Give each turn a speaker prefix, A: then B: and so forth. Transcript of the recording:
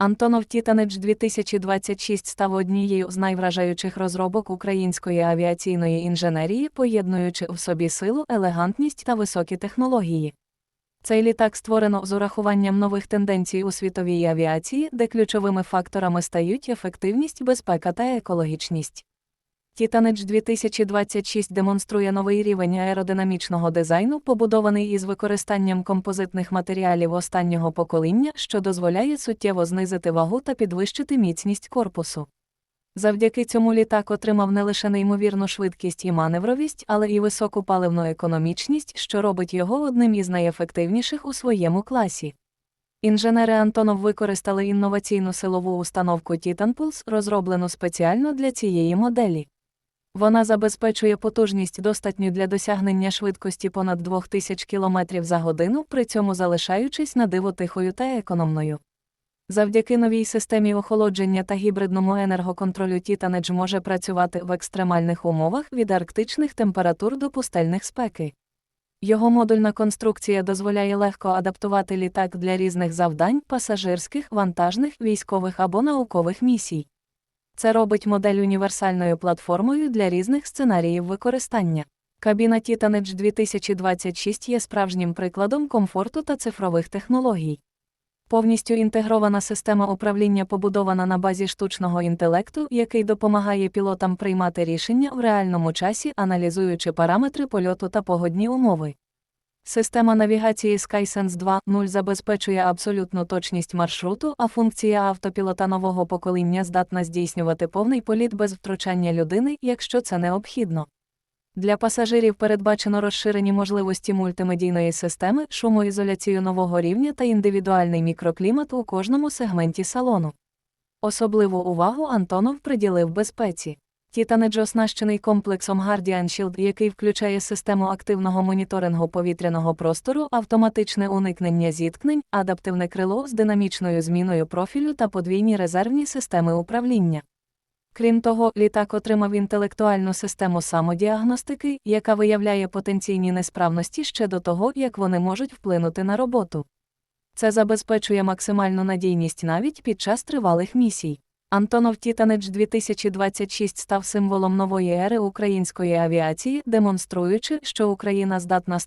A: Антонов Тітанедж 2026 став однією з найвражаючих розробок української авіаційної інженерії, поєднуючи в собі силу, елегантність та високі технології. Цей літак створено з урахуванням нових тенденцій у світовій авіації, де ключовими факторами стають ефективність, безпека та екологічність. Тітанедж 2026 демонструє новий рівень аеродинамічного дизайну, побудований із використанням композитних матеріалів останнього покоління, що дозволяє суттєво знизити вагу та підвищити міцність корпусу. Завдяки цьому літак отримав не лише неймовірну швидкість і маневровість, але і високу паливну економічність, що робить його одним із найефективніших у своєму класі. Інженери Антонов використали інноваційну силову установку Titan Pulse, розроблену спеціально для цієї моделі. Вона забезпечує потужність достатню для досягнення швидкості понад 2000 км за годину, при цьому залишаючись на диво тихою та економною. Завдяки новій системі охолодження та гібридному енергоконтролю Titanet може працювати в екстремальних умовах від арктичних температур до пустельних спеки. Його модульна конструкція дозволяє легко адаптувати літак для різних завдань пасажирських, вантажних, військових або наукових місій. Це робить модель універсальною платформою для різних сценаріїв використання. Кабіна Titanet 2026 є справжнім прикладом комфорту та цифрових технологій. Повністю інтегрована система управління побудована на базі штучного інтелекту, який допомагає пілотам приймати рішення в реальному часі, аналізуючи параметри польоту та погодні умови. Система навігації SkySense 2.0 забезпечує абсолютну точність маршруту, а функція автопілота нового покоління здатна здійснювати повний політ без втручання людини, якщо це необхідно. Для пасажирів передбачено розширені можливості мультимедійної системи, шумоізоляцію нового рівня та індивідуальний мікроклімат у кожному сегменті салону. Особливу увагу Антонов приділив безпеці. Тітанедж оснащений комплексом Guardian Shield, який включає систему активного моніторингу повітряного простору, автоматичне уникнення зіткнень, адаптивне крило з динамічною зміною профілю та подвійні резервні системи управління. Крім того, літак отримав інтелектуальну систему самодіагностики, яка виявляє потенційні несправності ще до того, як вони можуть вплинути на роботу. Це забезпечує максимальну надійність навіть під час тривалих місій. Антонов Тітанич 2026 став символом нової ери української авіації, демонструючи, що Україна здатна